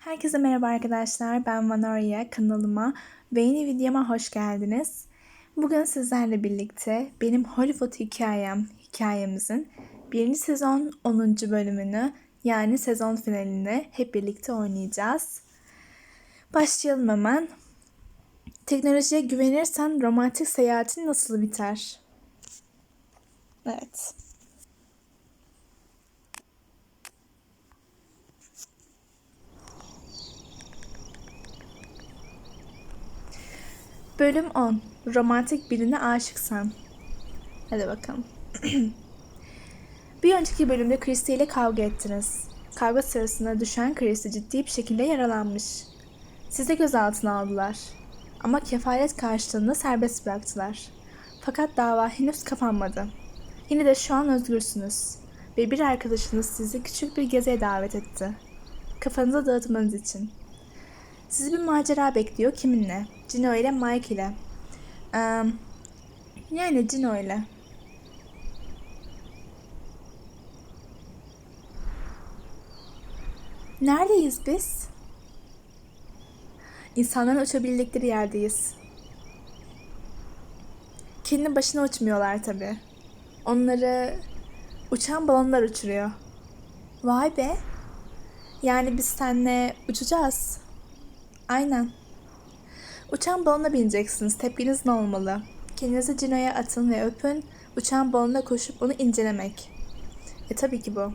Herkese merhaba arkadaşlar. Ben Vanoria kanalıma ve yeni videoma hoş geldiniz. Bugün sizlerle birlikte benim Hollywood hikayem hikayemizin birinci sezon 10. bölümünü yani sezon finalini hep birlikte oynayacağız. Başlayalım hemen. Teknolojiye güvenirsen romantik seyahatin nasıl biter? Evet. Bölüm 10. Romantik birine aşıksan. Hadi bakalım. bir önceki bölümde Christy ile kavga ettiniz. Kavga sırasında düşen Christy ciddi bir şekilde yaralanmış. Sizi gözaltına aldılar. Ama kefalet karşılığında serbest bıraktılar. Fakat dava henüz kapanmadı. Yine de şu an özgürsünüz. Ve bir arkadaşınız sizi küçük bir geziye davet etti. Kafanızı dağıtmanız için. Sizi bir macera bekliyor kiminle? Cino ile Mike ile. Ee, yani Cino ile. Neredeyiz biz? İnsanların uçabildikleri yerdeyiz. Kendi başına uçmuyorlar tabi. Onları uçan balonlar uçuruyor. Vay be. Yani biz seninle uçacağız. Aynen. Uçan balona bineceksiniz. Tepkiniz ne olmalı? Kendinizi Cino'ya atın ve öpün. Uçan balona koşup onu incelemek. E tabii ki bu.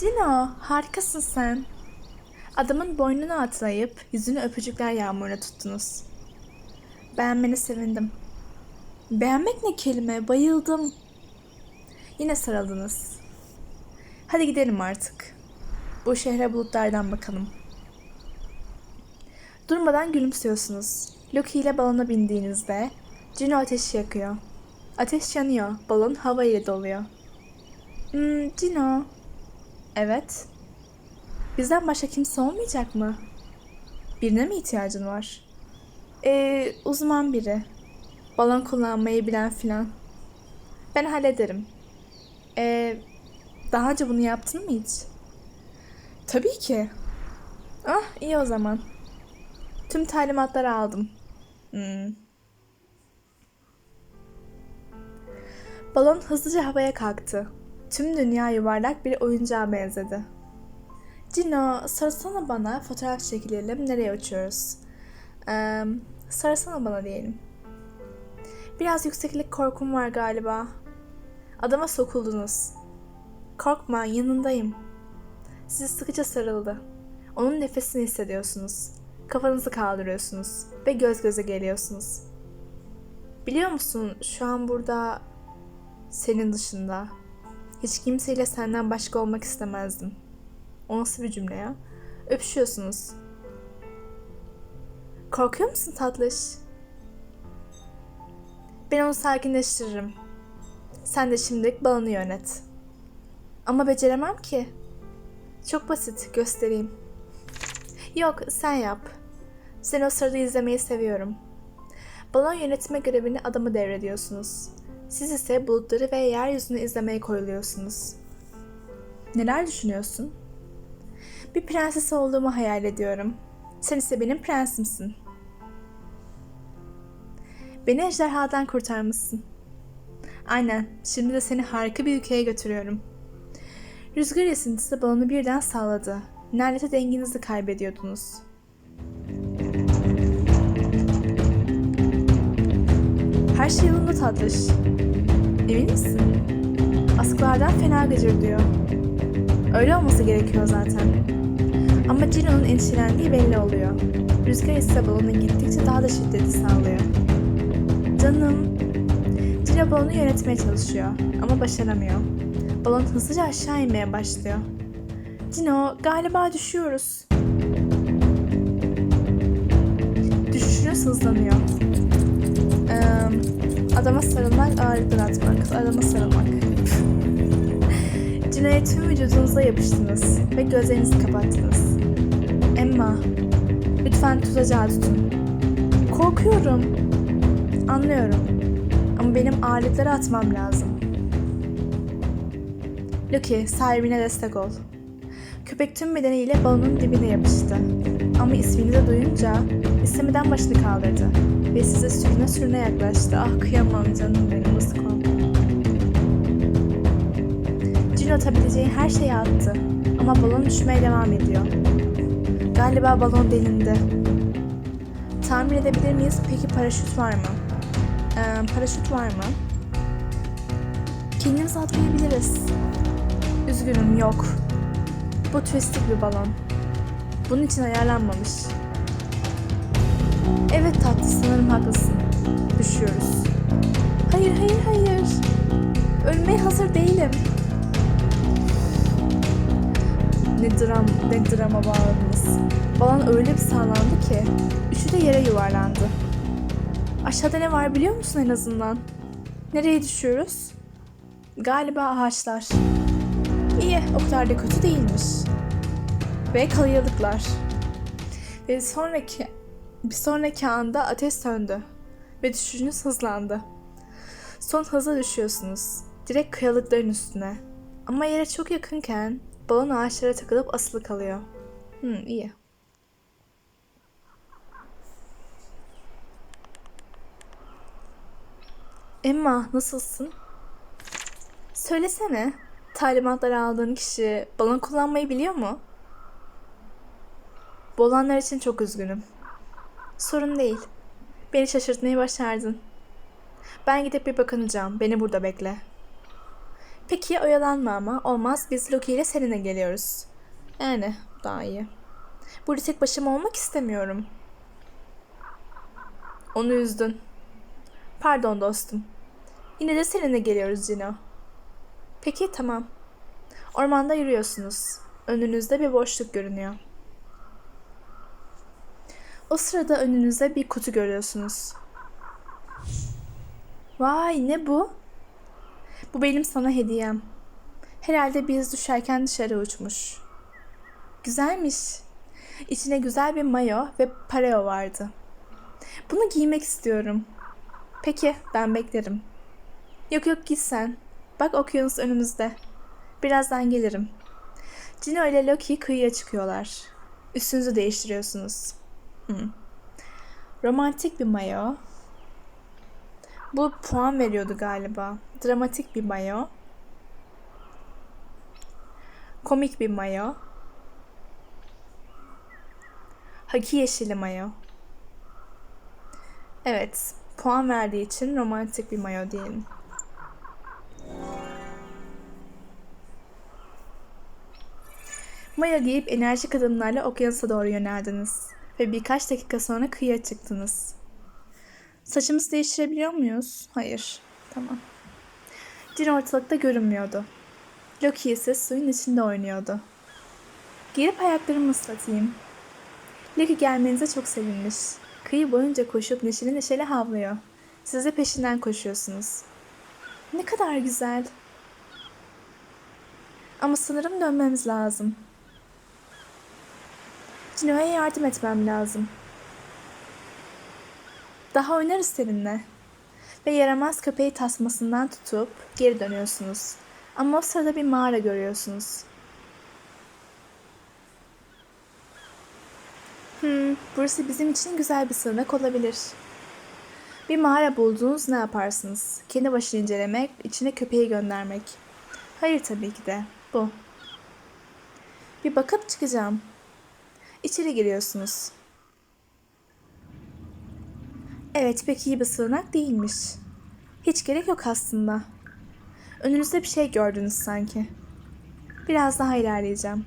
Cino, harikasın sen. Adamın boynunu atlayıp yüzünü öpücükler yağmuruna tuttunuz. Beğenmeni sevindim. Beğenmek ne kelime? Bayıldım. Yine sarıldınız. Hadi gidelim artık. Bu şehre bulutlardan bakalım. Durmadan gülümsüyorsunuz. Loki ile balona bindiğinizde Juno ateşi yakıyor. Ateş yanıyor. Balon hava ile doluyor. Hmm, Juno. Evet. Bizden başka kimse olmayacak mı? Birine mi ihtiyacın var? Ee, uzman biri. Balon kullanmayı bilen filan. Ben hallederim. Ee, daha önce bunu yaptın mı hiç? Tabii ki. Ah iyi o zaman. Tüm talimatları aldım. Hmm. Balon hızlıca havaya kalktı. Tüm dünya yuvarlak bir oyuncağa benzedi. Cino, sarılsana bana, fotoğraf çekilelim, nereye uçuyoruz? Ee, sarılsana bana diyelim. Biraz yükseklik korkum var galiba. Adama sokuldunuz. Korkma, yanındayım. Sizi sıkıca sarıldı. Onun nefesini hissediyorsunuz. Kafanızı kaldırıyorsunuz ve göz göze geliyorsunuz. Biliyor musun şu an burada senin dışında hiç kimseyle senden başka olmak istemezdim. O nasıl bir cümle ya? Öpüşüyorsunuz. Korkuyor musun tatlış? Ben onu sakinleştiririm. Sen de şimdilik balonu yönet. Ama beceremem ki. Çok basit, göstereyim. Yok, sen yap. Seni o sırada izlemeyi seviyorum. Balon yönetme görevini adamı devrediyorsunuz. Siz ise bulutları ve yeryüzünü izlemeye koyuluyorsunuz. Neler düşünüyorsun? Bir prenses olduğumu hayal ediyorum. Sen ise benim prensimsin. Beni ejderhadan kurtarmışsın. Aynen, şimdi de seni harika bir ülkeye götürüyorum. Rüzgar esintisi balonu birden salladı. Neredeyse dengenizi kaybediyordunuz. Her şey yolunda tatlış. Emin misin? Askılardan fena gıcırdıyor. Öyle olması gerekiyor zaten. Ama Cino'nun endişelendiği belli oluyor. Rüzgar ise balonun gittikçe daha da şiddeti sağlıyor. Canım. Cino balonu yönetmeye çalışıyor ama başaramıyor. Balon hızlıca aşağı inmeye başlıyor. Cino galiba düşüyoruz. Düşüşünüz hızlanıyor. Ee, adama sarılmak, ağırlıklar atmak, adama sarılmak. Cino'ya tüm vücudunuza yapıştınız ve gözlerinizi kapattınız. Emma, lütfen tutacağı tutun. Korkuyorum. Anlıyorum. Ama benim ağırlıkları atmam lazım. Lucky, sahibine destek ol. Köpek tüm bedeniyle balonun dibine yapıştı. Ama isminizi duyunca istemeden başını kaldırdı. Ve size sürüne sürüne yaklaştı. Ah kıyamam canım benim ıskom. Cino atabileceği her şeyi attı. Ama balon düşmeye devam ediyor. Galiba balon delindi. Tahmin edebilir miyiz? Peki paraşüt var mı? Ee, paraşüt var mı? Kendimiz atlayabiliriz. Üzgünüm yok. Bu twistik bir balon. Bunun için ayarlanmamış. Evet tatlı sanırım haklısın. Düşüyoruz. Hayır hayır hayır. Ölmeye hazır değilim. Ne dram, ne drama bağladınız. Balon öyle bir sağlandı ki üçü de yere yuvarlandı. Aşağıda ne var biliyor musun en azından? Nereye düşüyoruz? Galiba ağaçlar. İyi, o kadar da kötü değilmiş. Ve kayalıklar. Ve sonraki bir sonraki anda ateş söndü ve düşüşünüz hızlandı. Son hıza düşüyorsunuz. Direkt kayalıkların üstüne. Ama yere çok yakınken balon ağaçlara takılıp asılı kalıyor. Hmm, iyi. Emma, nasılsın? Söylesene, talimatları aldığın kişi balon kullanmayı biliyor mu? Bu olanlar için çok üzgünüm. Sorun değil. Beni şaşırtmayı başardın. Ben gidip bir bakınacağım. Beni burada bekle. Peki oyalanma ama. Olmaz biz Loki ile seninle geliyoruz. Yani daha iyi. Burada tek başıma olmak istemiyorum. Onu üzdün. Pardon dostum. Yine de seninle geliyoruz Cino. Peki tamam. Ormanda yürüyorsunuz. Önünüzde bir boşluk görünüyor. O sırada önünüzde bir kutu görüyorsunuz. Vay ne bu? Bu benim sana hediyem. Herhalde biz düşerken dışarı uçmuş. Güzelmiş. İçine güzel bir mayo ve pareo vardı. Bunu giymek istiyorum. Peki ben beklerim. Yok yok git sen. Bak okyanus önümüzde. Birazdan gelirim. Cino ile Loki kıyıya çıkıyorlar. Üstünüzü değiştiriyorsunuz. Hmm. Romantik bir mayo. Bu puan veriyordu galiba. Dramatik bir mayo. Komik bir mayo. Haki yeşili mayo. Evet, puan verdiği için romantik bir mayo diyelim. Mayo giyip enerjik adımlarla okyanusa doğru yöneldiniz ve birkaç dakika sonra kıyıya çıktınız. Saçımızı değiştirebiliyor muyuz? Hayır. Tamam. Cin ortalıkta görünmüyordu. Loki ise suyun içinde oynuyordu. Girip ayaklarımı ıslatayım. Loki gelmenize çok sevinmiş. Kıyı boyunca koşup neşeli neşeli havlıyor. Siz de peşinden koşuyorsunuz. Ne kadar güzel. Ama sanırım dönmemiz lazım. Cino'ya yardım etmem lazım. Daha oynarız seninle. Ve yaramaz köpeği tasmasından tutup geri dönüyorsunuz. Ama o sırada bir mağara görüyorsunuz. Hmm, burası bizim için güzel bir sığınak olabilir. Bir mağara bulduğunuz ne yaparsınız? Kendi başını incelemek, içine köpeği göndermek. Hayır tabii ki de. Bu. Bir bakıp çıkacağım. İçeri giriyorsunuz. Evet pek iyi bir sığınak değilmiş. Hiç gerek yok aslında. Önünüzde bir şey gördünüz sanki. Biraz daha ilerleyeceğim.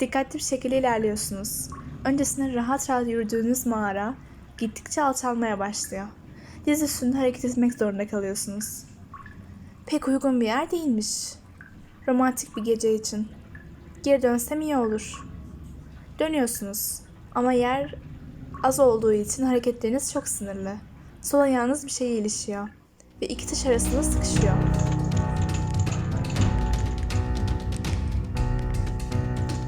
Dikkatli bir şekilde ilerliyorsunuz. Öncesinde rahat rahat yürüdüğünüz mağara gittikçe alçalmaya başlıyor. Diz üstünde hareket etmek zorunda kalıyorsunuz. Pek uygun bir yer değilmiş. Romantik bir gece için. Geri dönsem iyi olur. Dönüyorsunuz ama yer az olduğu için hareketleriniz çok sınırlı. Sol ayağınız bir şeye ilişiyor ve iki taş arasında sıkışıyor.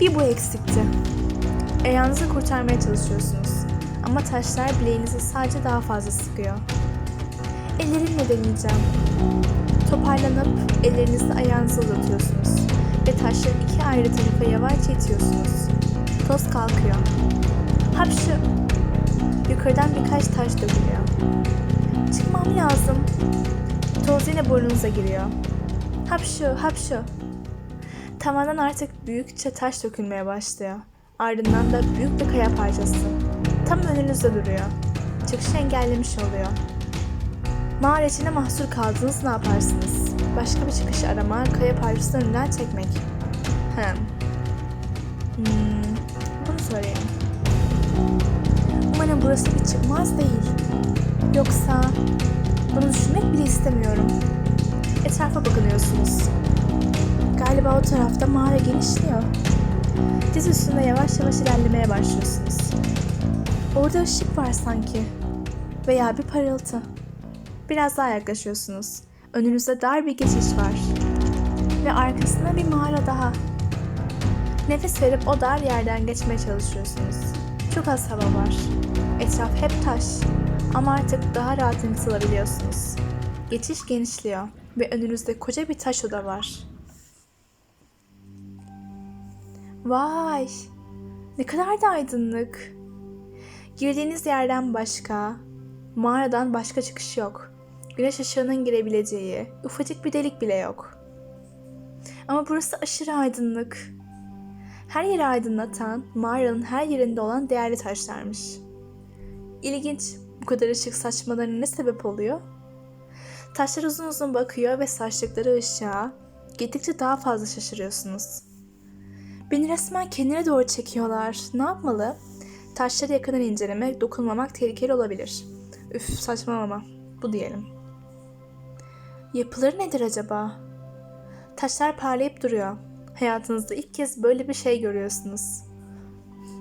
Bir bu eksikti. Ayağınızı kurtarmaya çalışıyorsunuz ama taşlar bileğinizi sadece daha fazla sıkıyor. Ellerimle deneyeceğim. Toparlanıp ellerinizi ayağınıza uzatıyorsunuz ve taşları iki ayrı tarafa yavaşça itiyorsunuz. Toz kalkıyor. Hapşı! Yukarıdan birkaç taş dökülüyor. Çıkmam lazım. Toz yine burnunuza giriyor. Hapşu, hapşu. Tavandan artık büyükçe taş dökülmeye başlıyor. Ardından da büyük bir kaya parçası. Tam önünüzde duruyor. Çıkışı engellemiş oluyor. Mağara içine mahsur kaldınız ne yaparsınız? Başka bir çıkış arama, kaya parçasını önünden çekmek. Hem. Burası bir çıkmaz değil. Yoksa bunu düşünmek bile istemiyorum. Etrafa bakınıyorsunuz. Galiba o tarafta mağara genişliyor. Diz üstünde yavaş yavaş ilerlemeye başlıyorsunuz. Orada ışık var sanki. Veya bir parıltı. Biraz daha yaklaşıyorsunuz. Önünüzde dar bir geçiş var. Ve arkasında bir mağara daha. Nefes verip o dar yerden geçmeye çalışıyorsunuz. Çok az hava var. Etraf hep taş. Ama artık daha rahat nefes alabiliyorsunuz. Geçiş genişliyor ve önünüzde koca bir taş oda var. Vay! Ne kadar da aydınlık. Girdiğiniz yerden başka, mağaradan başka çıkış yok. Güneş ışığının girebileceği ufacık bir delik bile yok. Ama burası aşırı aydınlık. Her yeri aydınlatan, mağaranın her yerinde olan değerli taşlarmış. İlginç, bu kadar ışık saçmalarına ne sebep oluyor? Taşlar uzun uzun bakıyor ve saçtıkları ışığa gittikçe daha fazla şaşırıyorsunuz. Beni resmen kendine doğru çekiyorlar. Ne yapmalı? Taşları yakından incelemek, dokunmamak tehlikeli olabilir. Üf saçmalama. Bu diyelim. Yapıları nedir acaba? Taşlar parlayıp duruyor. Hayatınızda ilk kez böyle bir şey görüyorsunuz.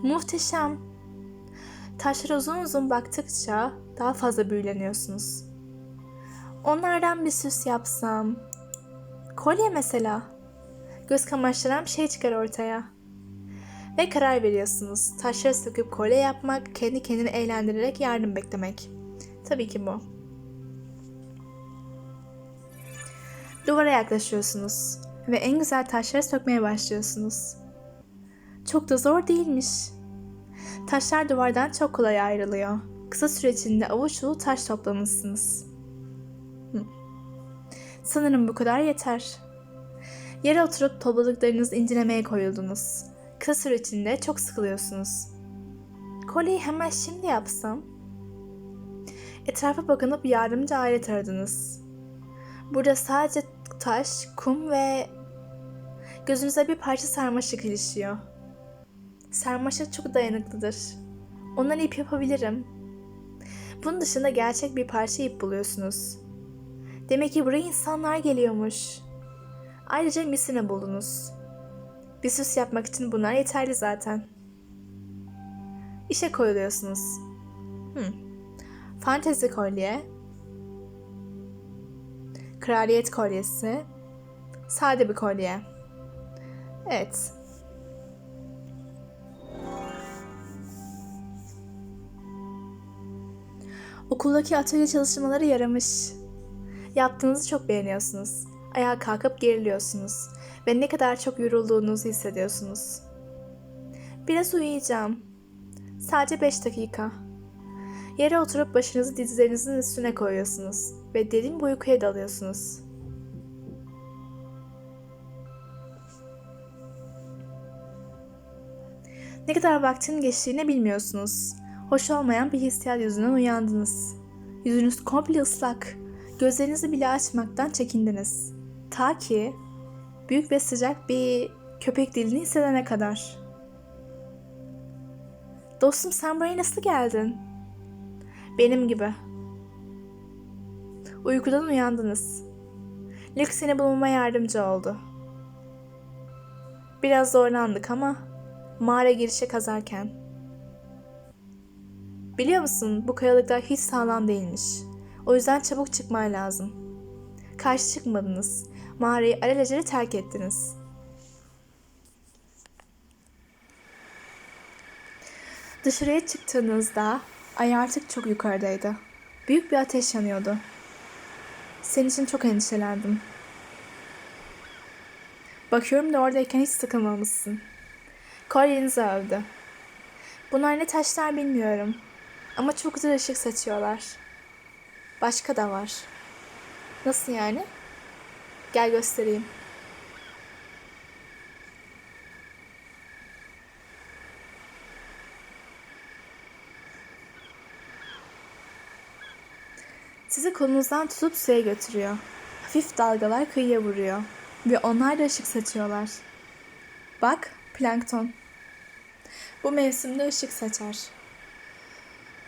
Muhteşem. Taşlara uzun uzun baktıkça daha fazla büyüleniyorsunuz. Onlardan bir süs yapsam. Kolye mesela. Göz kamaştıran bir şey çıkar ortaya. Ve karar veriyorsunuz. Taşları söküp kolye yapmak, kendi kendini eğlendirerek yardım beklemek. Tabii ki bu. Duvara yaklaşıyorsunuz ve en güzel taşları sökmeye başlıyorsunuz. Çok da zor değilmiş. Taşlar duvardan çok kolay ayrılıyor. Kısa süre içinde avuç dolu taş toplamışsınız. Sanırım bu kadar yeter. Yere oturup topladıklarınızı incelemeye koyuldunuz. Kısa süre içinde çok sıkılıyorsunuz. Kolyeyi hemen şimdi yapsam. Etrafa bakınıp yardımcı alet aradınız. Burada sadece taş, kum ve gözünüze bir parça sarmaşık ilişiyor. Sarmaşık çok dayanıklıdır. Ondan ip yapabilirim. Bunun dışında gerçek bir parça ip buluyorsunuz. Demek ki buraya insanlar geliyormuş. Ayrıca misina buldunuz. Bir süs yapmak için bunlar yeterli zaten. İşe koyuluyorsunuz. Hmm. Fantezi kolye, kraliyet kolyesi, sade bir kolye. Evet. Okuldaki atölye çalışmaları yaramış. Yaptığınızı çok beğeniyorsunuz. Ayağa kalkıp geriliyorsunuz ve ne kadar çok yorulduğunuzu hissediyorsunuz. Biraz uyuyacağım. Sadece 5 dakika. Yere oturup başınızı dizlerinizin üstüne koyuyorsunuz ve derin bir uykuya dalıyorsunuz. Ne kadar vaktin geçtiğini bilmiyorsunuz. Hoş olmayan bir hissiyat yüzünden uyandınız. Yüzünüz komple ıslak. Gözlerinizi bile açmaktan çekindiniz. Ta ki büyük ve sıcak bir köpek dilini hissedene kadar. Dostum sen buraya nasıl geldin? Benim gibi. Uykudan uyandınız. Luke seni bulmama yardımcı oldu. Biraz zorlandık ama mağara girişe kazarken. Biliyor musun bu kayalıklar hiç sağlam değilmiş. O yüzden çabuk çıkman lazım. Karşı çıkmadınız. Mağarayı alelacele terk ettiniz. Dışarıya çıktığınızda ay artık çok yukarıdaydı. Büyük bir ateş yanıyordu. Senin için çok endişelendim. Bakıyorum da oradayken hiç sıkılmamışsın. Kolyenizi övdü. Bunlar ne taşlar bilmiyorum. Ama çok güzel ışık saçıyorlar. Başka da var. Nasıl yani? Gel göstereyim. Sizi kolunuzdan tutup suya götürüyor. Hafif dalgalar kıyıya vuruyor. Ve onlar da ışık saçıyorlar. Bak, plankton. Bu mevsimde ışık saçar.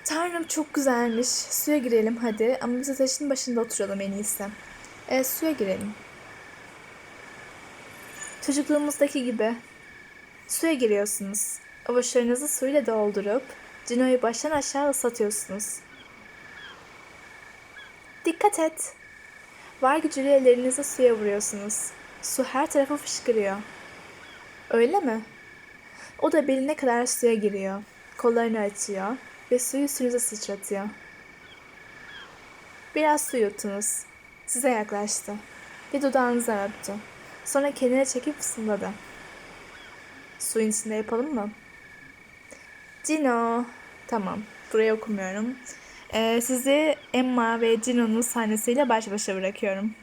Tanrım çok güzelmiş. Suya girelim hadi ama biz ateşin başında oturalım en iyisi. E, suya girelim. Çocukluğumuzdaki gibi. Suya giriyorsunuz. Avuçlarınızı suyla doldurup Cino'yu baştan aşağı ıslatıyorsunuz. Dikkat et. Var gücüyle ellerinizi suya vuruyorsunuz. Su her tarafa fışkırıyor. Öyle mi? O da beline kadar suya giriyor. Kollarını açıyor ve suyu üstünüze sıçratıyor. Biraz su yuttunuz. Size yaklaştı. Bir dudağınıza öptü. Sonra kendine çekip fısıldadı. Suyun içinde yapalım mı? Cino. Tamam. Burayı okumuyorum. Ee, sizi Emma ve Cino'nun sahnesiyle baş başa bırakıyorum.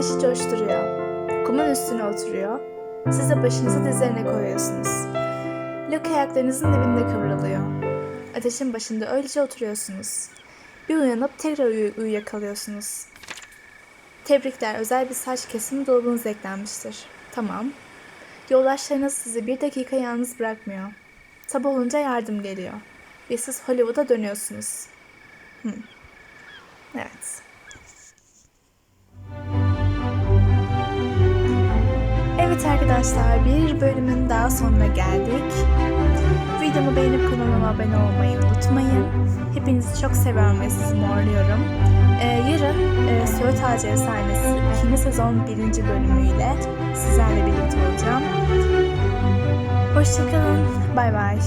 Ateşi coşturuyor. Kumun üstüne oturuyor. Siz de başınızı dizlerine koyuyorsunuz. Luke ayaklarınızın dibinde kıvrılıyor. Ateşin başında öylece oturuyorsunuz. Bir uyanıp tekrar uyu uyuyakalıyorsunuz. Tebrikler, özel bir saç kesimi dolabınıza eklenmiştir. Tamam. Yoldaşlarınız sizi bir dakika yalnız bırakmıyor. Sabah olunca yardım geliyor. Ve siz Hollywood'a dönüyorsunuz. Hmm. Evet. Evet arkadaşlar bir bölümün daha sonuna geldik. Videomu beğenip kanalıma abone olmayı unutmayın. Hepinizi çok seviyorum ve sizi morluyorum. Ee, yarın e, Söğüt Ağacı Efsanesi 2. sezon 1. bölümüyle sizlerle birlikte olacağım. Hoşçakalın. Bay bay.